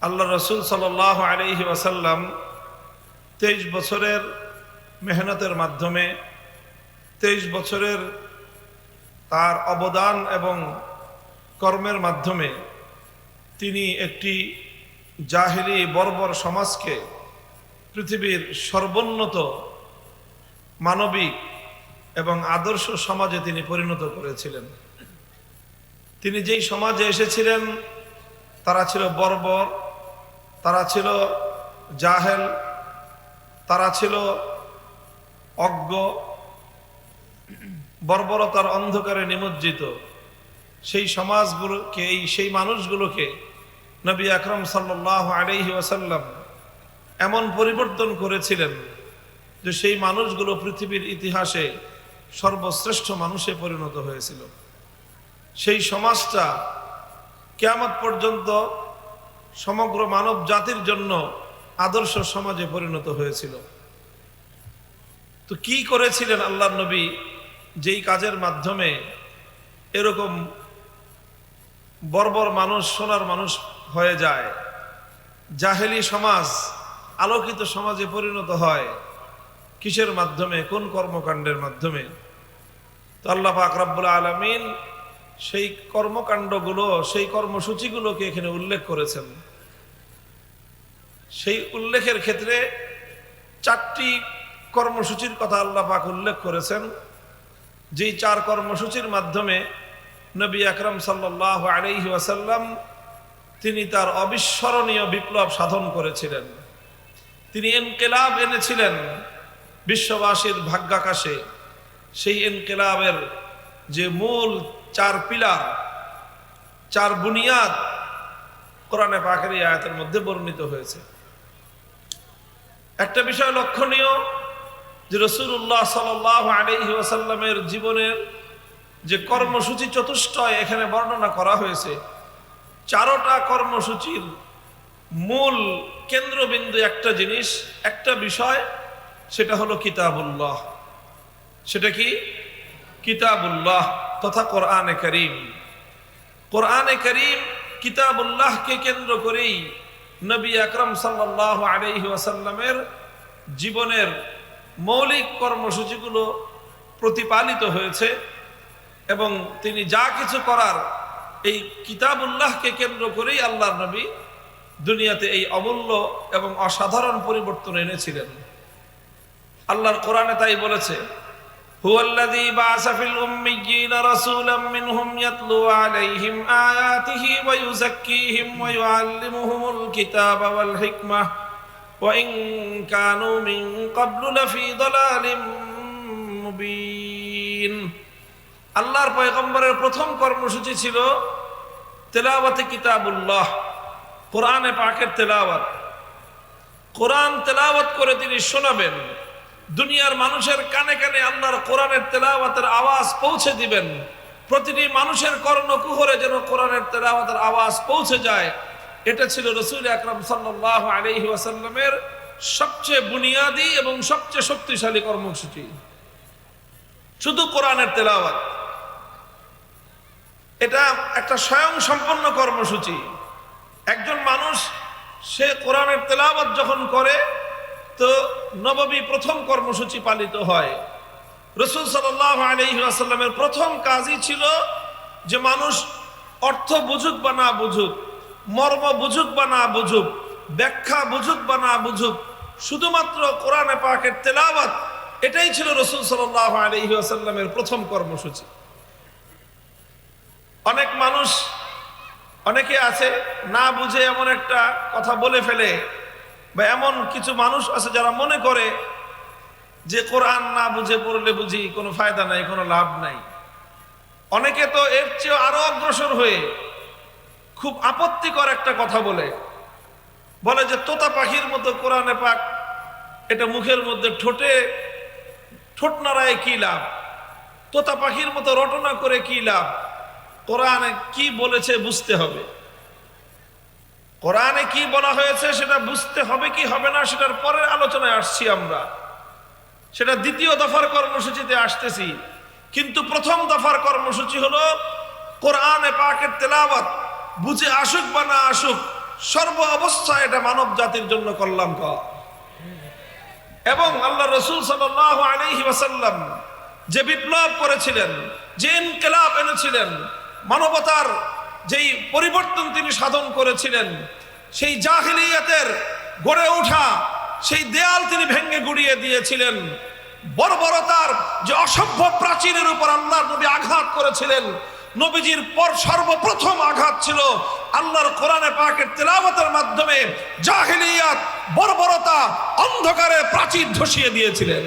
আল্লাহ রসুল সাল আলহি ওয়াসাল্লাম তেইশ বছরের মেহনতের মাধ্যমে তেইশ বছরের তার অবদান এবং কর্মের মাধ্যমে তিনি একটি জাহিরি বর্বর সমাজকে পৃথিবীর সর্বোন্নত মানবিক এবং আদর্শ সমাজে তিনি পরিণত করেছিলেন। তিনি যেই সমাজে এসেছিলেন, তারা ছিল বর্বর তারা ছিল জাহেল, তারা ছিল অজ্ঞ, বর্বরতার অন্ধকারে নিমজ্জিত। সেই সমাজগুলোকে, এই সেই মানুষগুলোকে নবী আকরম সাল্লাহ আলহি ওয়াসাল্লাম এমন পরিবর্তন করেছিলেন যে সেই মানুষগুলো পৃথিবীর ইতিহাসে সর্বশ্রেষ্ঠ মানুষে পরিণত হয়েছিল। সেই সমাজটা কেয়ামত পর্যন্ত সমগ্র মানব জাতির জন্য আদর্শ সমাজে পরিণত হয়েছিল। তো কি করেছিলেন আল্লাহ নবী যেই কাজের মাধ্যমে এরকম বর্বর মানুষ, সোনার মানুষ হয়ে যায়? জাহেলি সমাজ, আলোকিত সমাজে পরিণত হয়। কিসের মাধ্যমে? কোন কর্মকাণ্ডের মাধ্যমে? তো আল্লাহ পাক রব্বুল আলমিন সেই কর্মকাণ্ডগুলো, সেই কর্মসূচিগুলোকে এখানে উল্লেখ করেছেন। সেই উল্লেখের ক্ষেত্রে চারটি কর্মসূচির কথা আল্লাহ পাক উল্লেখ করেছেন। যেই চার কর্মসূচির মাধ্যমে নবী আকরম সাল্লাহ আলহি ওয়াসাল্লাম তিনি তার অবিস্মরণীয় বিপ্লব সাধন করেছিলেন। তিনি এনকেলাব এনেছিলেন বিশ্ববাসীর ভাগ্যাকাশে। সেই এনকেলাবের যে মূল চার পিলার, চার বুনিয়াদ কোরআনে পাখের এই আয়াতের মধ্যে বর্ণিত হয়েছে। একটা বিষয় লক্ষণীয় যে রসুল্লাহ সাল আলহি ওয়াসাল্লামের জীবনের যে কর্মসূচি চতুষ্টয় এখানে বর্ণনা করা হয়েছে। চারোটা কর্মসূচির মূল কেন্দ্রবিন্দু একটা জিনিস, একটা বিষয়, সেটা হলো কিতাবুল্লাহ। সেটা কি? কিতাবুল্লাহ তথা কোরআনে করিম। কোরআনে করিম কিতাবুল্লাহকে কেন্দ্র করেই নবী আকরম সাল্লাহ আলহি জীবনের মৌলিক কর্মসূচিগুলো প্রতিপালিত হয়েছে এবং তিনি যা কিছু করার এই কিতাবুল্লাহকে কেন্দ্র করেই আল্লাহর নবী দুনিয়াতে এই অমূল্য এবং অসাধারণ পরিবর্তন এনেছিলেন। আল্লাহর কোরআনে তাই বলেছে هو الذي بعث في الأميين رسولا منهم يتلو عليهم آياته ويزكيهم ويعلمهم الكتاب والحكمة وإن كانوا من قبل لفي ضلال মুবিন আল্লাহর পয়গম্বরের প্রথম কর্মসূচি ছিল তেলাওয়াতে কিতাবুল্লাহ কোরআনে পাকের তেলাওয়াত কোরআন তেলাওয়াত করে তিনি শোনাবেন দুনিয়ার মানুষের কানে কানে আল্লাহর কোরআনের তেলাওয়াতের আওয়াজ পৌঁছে দিবেন। প্রতিটি মানুষের কর্ণ কুহরে যেন কোরআনের তেলাওয়াতের আওয়াজ পৌঁছে যায়। এটা ছিল রসুল আকরম সাল্লাহ আলহি ওয়াসাল্লামের সবচেয়ে বুনিয়াদি এবং সবচেয়ে শক্তিশালী কর্মসূচি। শুধু কোরআনের তেলাওয়াত। এটা একটা স্বয়ং সম্পন্ন কর্মসূচি। একজন মানুষ সে কোরআনের তেলাওয়াত যখন করে তো নবমী প্রথম কর্মসূচি পালিত হয়। রসুল সাল্লাহ আলহিহাসাল্লামের প্রথম কাজই ছিল যে মানুষ অর্থ বুঝুক বা না বুঝুক, মর্ম বুঝুক বা না বুঝুক, ব্যাখ্যা বুঝুক বা না বুঝুক, শুধুমাত্র কোরআনে পাকের তেলাওয়াত, এটাই ছিল রসুল সাল্লাহ আলহিহাসাল্লামের প্রথম কর্মসূচি। অনেক মানুষ, অনেকে আছে, না বুঝে এমন একটা কথা বলে ফেলে বা এমন কিছু মানুষ আছে যারা মনে করে যে কোরআন না বুঝে পড়লে বুঝি কোনো ফায়দা নাই, কোনো লাভ নাই। অনেকে তো এর চেয়ে আরও অগ্রসর হয়ে খুব আপত্তিকর একটা কথা বলে। বলে যে তোতা পাখির মতো কোরআনে পাক, এটা মুখের মধ্যে ঠোঁটে, ঠোঁট নাড়ায় কি লাভ? তোতা পাখির মতো রটনা করে কি লাভ? কোরআনে কি বলেছে বুঝতে হবে। কোরআনে কি বলা হয়েছে সেটা বুঝতে হবে কি হবে না সেটার পরের আলোচনায় আসছি আমরা। সেটা দ্বিতীয় দফার কর্মসূচিতে আসতেছি। কিন্তু প্রথম দফার কর্মসূচি হলো কোরআনে পাকের তেলাওয়াত, বুঝে আসুক বা না আসুক, সর্ব অবস্থায় এটা মানব জাতির জন্য করলাম কল্যাণকর। এবং আল্লাহ রসুল সাল্লাহ যে বিপ্লব করেছিলেন, যে ইনকেলাব এনেছিলেন, মানবতার যেই পরিবর্তন তিনি সাধন করেছিলেন, সেই জাহিলিয়াতের গড়ে ওঠা, সেই দেয়াল তিনি ভেঙ্গে গুড়িয়ে দিয়েছিলেন। বর্বরতার যে অসভ্য প্রাচীরের উপর আল্লাহর নবী আঘাত করেছিলেন, নবীজির পর সর্বপ্রথম আঘাত ছিল আল্লাহর কোরআনে পাকের তেলাওয়াতের মাধ্যমে জাহিলিয়াত, বর্বরতা, অন্ধকারে প্রাচীর ধসিয়ে দিয়েছিলেন।